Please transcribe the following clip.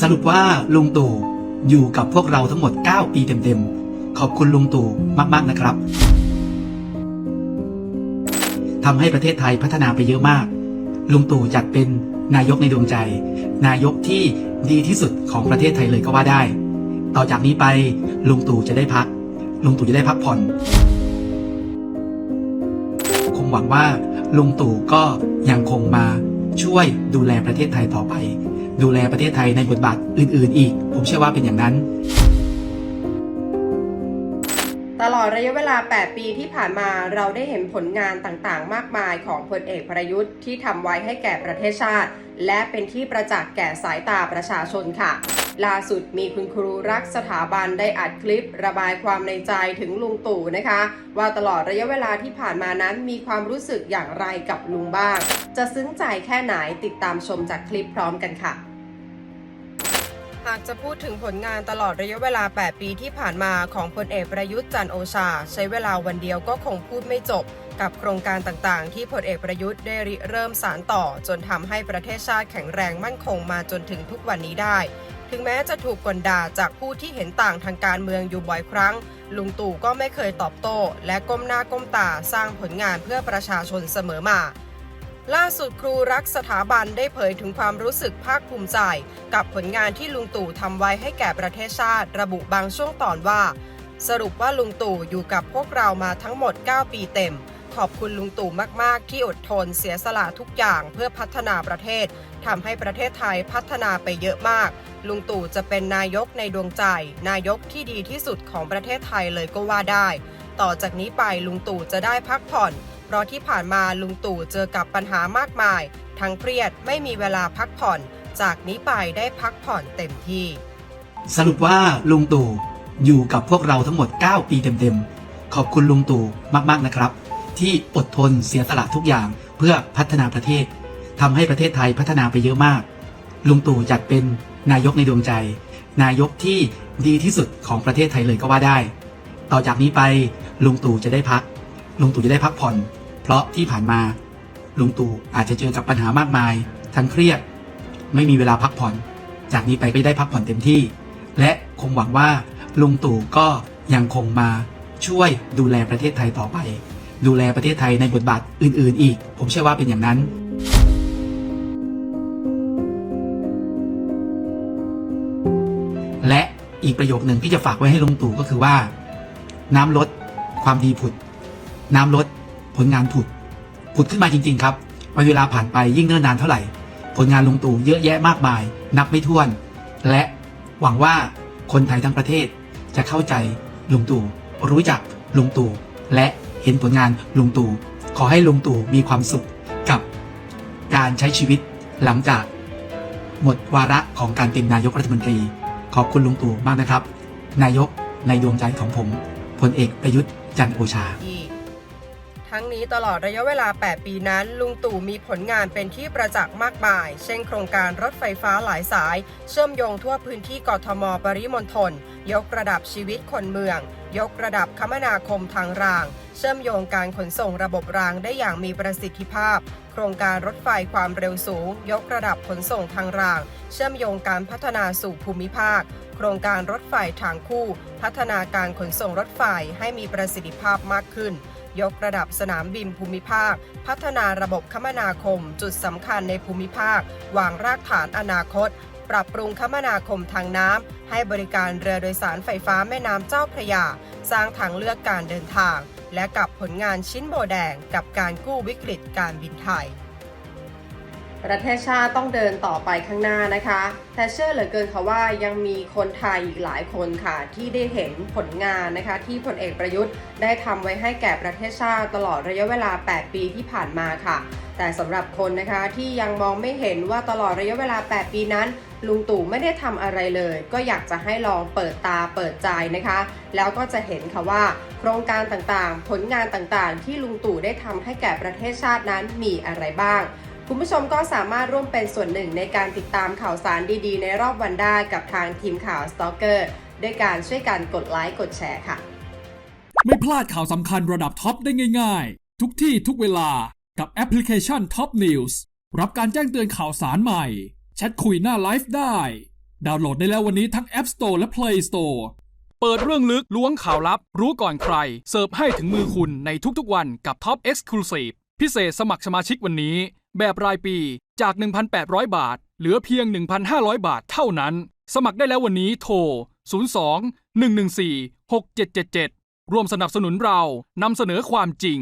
สรุปว่าลุงตู่อยู่กับพวกเราทั้งหมด 9 ปีเต็มๆ ขอบคุณลุงตู่มากๆนะครับทำให้ประเทศไทยพัฒนาไปเยอะมาก ลุงตู่จัดเป็นนายกในดวงใจ นายกที่ดีที่สุดของประเทศไทยเลยก็ว่าได้ ต่อจากนี้ไปลุงตู่จะได้พัก ลุงตู่จะได้พักผ่อน คงหวังว่าลุงตู่ก็ยังคงมาช่วยดูแลประเทศไทยต่อไป ดูแลประเทศไทยในบทบาทอื่น ๆ อีก ผมเชื่อว่าเป็นอย่างนั้น ตลอดระยะเวลา 8 ปีที่ผ่านมาเราได้เห็นผลงานต่างๆ มากมายของพลเอกประยุทธ์ที่ทำไว้ให้แก่ประเทศชาติ และเป็นที่ประจักษ์แก่สายตาประชาชนค่ะล่าสุดมีคุณครูรักสถาบันได้อัดคลิประบายความในใจถึงลุงตู่นะคะ ว่าตลอดระยะเวลาที่ผ่านมานั้นมีความรู้สึกอย่างไรกับลุงบ้าง จะซึ้งใจแค่ไหนติดตามชมจากคลิปพร้อมกันค่ะ หากจะพูดถึงผลงานตลอดระยะเวลา 8 ปีที่ผ่านมาของพลเอกประยุทธ์จันโอชา ใช้เวลาวันเดียวก็คงพูดไม่จบ กับโครงการต่างๆ ที่พลเอกประยุทธ์ได้ริเริ่มสารต่อ จนทำให้ประเทศชาติแข็งแรงมั่นคงมาจนถึงทุกวันนี้ได้ ถึงแม้จะถูกกลด่าจากผู้ที่เห็นต่างทางการเมืองอยู่บ่อยครั้ง ลุงตู่ก็ไม่เคยตอบโต้ และก้มหน้าก้มตาสร้างผลงานเพื่อประชาชนเสมอมา ล่าสุดครูรักสถาบันได้เผยถึงความรู้สึกภาคภูมิใจ กับผลงานที่ลุงตู่ทำไว้ให้แก่ประเทศชาติ ระบุบางช่วงตอนว่า สรุปว่าลุงตู่อยู่กับพวกเรามาทั้งหมด 9 ปีเต็ม ขอบคุณลุงตู่มาก ๆ ที่อดทนเสียสละทุกอย่างเพื่อพัฒนาประเทศทำให้ประเทศไทยพัฒนาไปเยอะมาก ลุงตู่จะเป็นนายกในดวงใจ นายกที่ดีที่สุดของประเทศไทยเลยก็ว่าได้ ต่อจากนี้ไปลุงตู่จะได้พักผ่อน เพราะที่ผ่านมาลุงตู่เจอกับปัญหามากมาย ทั้งเครียดไม่มีเวลาพักผ่อน จากนี้ไปได้พักผ่อนเต็มที่ สรุปว่าลุงตู่อยู่กับพวกเราทั้งหมด 9 ปีเต็มๆ ขอบคุณลุงตู่มากๆนะครับ ที่อดทนเสียสละทุกอย่างเพื่อพัฒนาประเทศทำให้ประเทศไทยพัฒนาไปเยอะมาก ลุงตู่จัดเป็นนายกในดวงใจ นายกที่ดีที่สุดของประเทศไทยเลยก็ว่าได้ ต่อจากนี้ไปลุงตู่จะได้พัก ลุงตู่จะได้พักผ่อน เพราะที่ผ่านมาลุงตู่อาจจะเจอกับปัญหามากมาย ทั้งเครียด ไม่มีเวลาพักผ่อน จากนี้ไปก็ได้พักผ่อนเต็มที่ และคงหวังว่าลุงตู่ก็ยังคงมาช่วยดูแลประเทศไทยต่อไป ดูแลประเทศไทยในบทบาทอื่น ๆ อีก ผมเชื่อว่าเป็นอย่างนั้นและอีกประโยคหนึ่งที่จะฝากไว้ให้ลุงตู่ก็คือว่า น้ำลดความดีผุด น้ำลด ผลงานผุดผุดขึ้นมาจริง ๆ ครับเวลาผ่านไปยิ่งเนิ่นนานเท่าไหร่ ผลงานลุงตู่เยอะแยะมากมาย นับไม่ถ้วน และหวังว่าคนไทยทั้งประเทศจะเข้าใจลุงตู่รู้จักลุงตู่และเห็นผลงานลุงตู่ขอให้ลุงตู่มีความสุขกับการใช้ชีวิตหลังจาก หมดวาระของการเป็นนายกรัฐมนตรี ขอบคุณลุงตู่มากนะครับ นายกในดวงใจของผมพลเอกประยุทธ์จันทร์โอชา ทั้งนี้ตลอดระยะเวลา 8 ปีนั้น ลุงตู่มีผลงานเป็นที่ประจักษ์มากมาย เช่นโครงการรถไฟฟ้าหลายสาย เชื่อมโยงทั่วพื้นที่กทมปริมณฑลยกระดับชีวิตคนเมือง ยกระดับคมนาคมทางราง เชื่อมโยงการขนส่งระบบรางได้อย่างมีประสิทธิภาพ โครงการรถไฟความเร็วสูง ยกระดับขนส่งทางราง เชื่อมโยงการพัฒนาสู่ภูมิภาค โครงการรถไฟทางคู่ พัฒนาการขนส่งรถไฟให้มีประสิทธิภาพมากขึ้น ยกระดับสนามบินภูมิภาค พัฒนาระบบคมนาคม จุดสำคัญในภูมิภาค วางรากฐานอนาคต ปรับปรุงคมนาคมทางน้ำ ให้บริการเรือโดยสารไฟฟ้าแม่น้ำเจ้าพระยา สร้างทางเลือกการเดินทาง และกับผลงานชิ้นโบแดงกับการกู้วิกฤตการบินไทย ประเทศชาติต้องเดินต่อไปข้างหน้านะคะ แต่เชื่อเหลือเกินค่ะว่ายังมีคนไทยอีกหลายคนค่ะ ที่ได้เห็นผลงานนะคะ ที่พลเอกประยุทธ์ได้ทำไว้ให้แก่ประเทศชาติตลอดระยะเวลา 8 ปีที่ผ่านมาค่ะ แต่สำหรับคนนะคะที่ยังมองไม่เห็นว่าตลอดระยะเวลา 8 ปีนั้นลุงตู่ไม่ได้ทำอะไรเลย ก็อยากจะให้ลองเปิดตาเปิดใจนะคะ แล้วก็จะเห็นค่ะว่า โครงการต่างๆ ผลงานต่างๆ ที่ลุงตู่ได้ทำให้แก่ประเทศชาตินั้นมีอะไรบ้าง คุณผู้ชมก็สามารถร่วมเป็นส่วนหนึ่งในการติดตามข่าวสารดีๆ ในรอบวันได้กับทางทีมข่าว Stalker ด้วยการช่วยกันกดไลค์กดแชร์ค่ะ ไม่พลาดข่าวสำคัญระดับท็อปได้ง่าย ๆ ทุกที่ทุกเวลากับแอปพลิเคชัน Top News รับการแจ้งเตือนข่าวสารใหม่แชทคุยหน้าไลฟ์ได้ ดาวน์โหลดได้แล้ววันนี้ทั้ง App Store และ Play Store เปิดเรื่องลึกล้วงข่าวลับ รู้ก่อนใคร เสิร์ฟให้ถึงมือคุณในทุกๆวันกับ Top Exclusive พิเศษสมัครสมาชิกวันนี้ แบบรายปีจาก 1,800 บาท เหลือเพียง 1,500 บาทเท่านั้น สมัครได้แล้ววันนี้โทร 02 114 6777 ร่วมสนับสนุนเรานำเสนอความจริง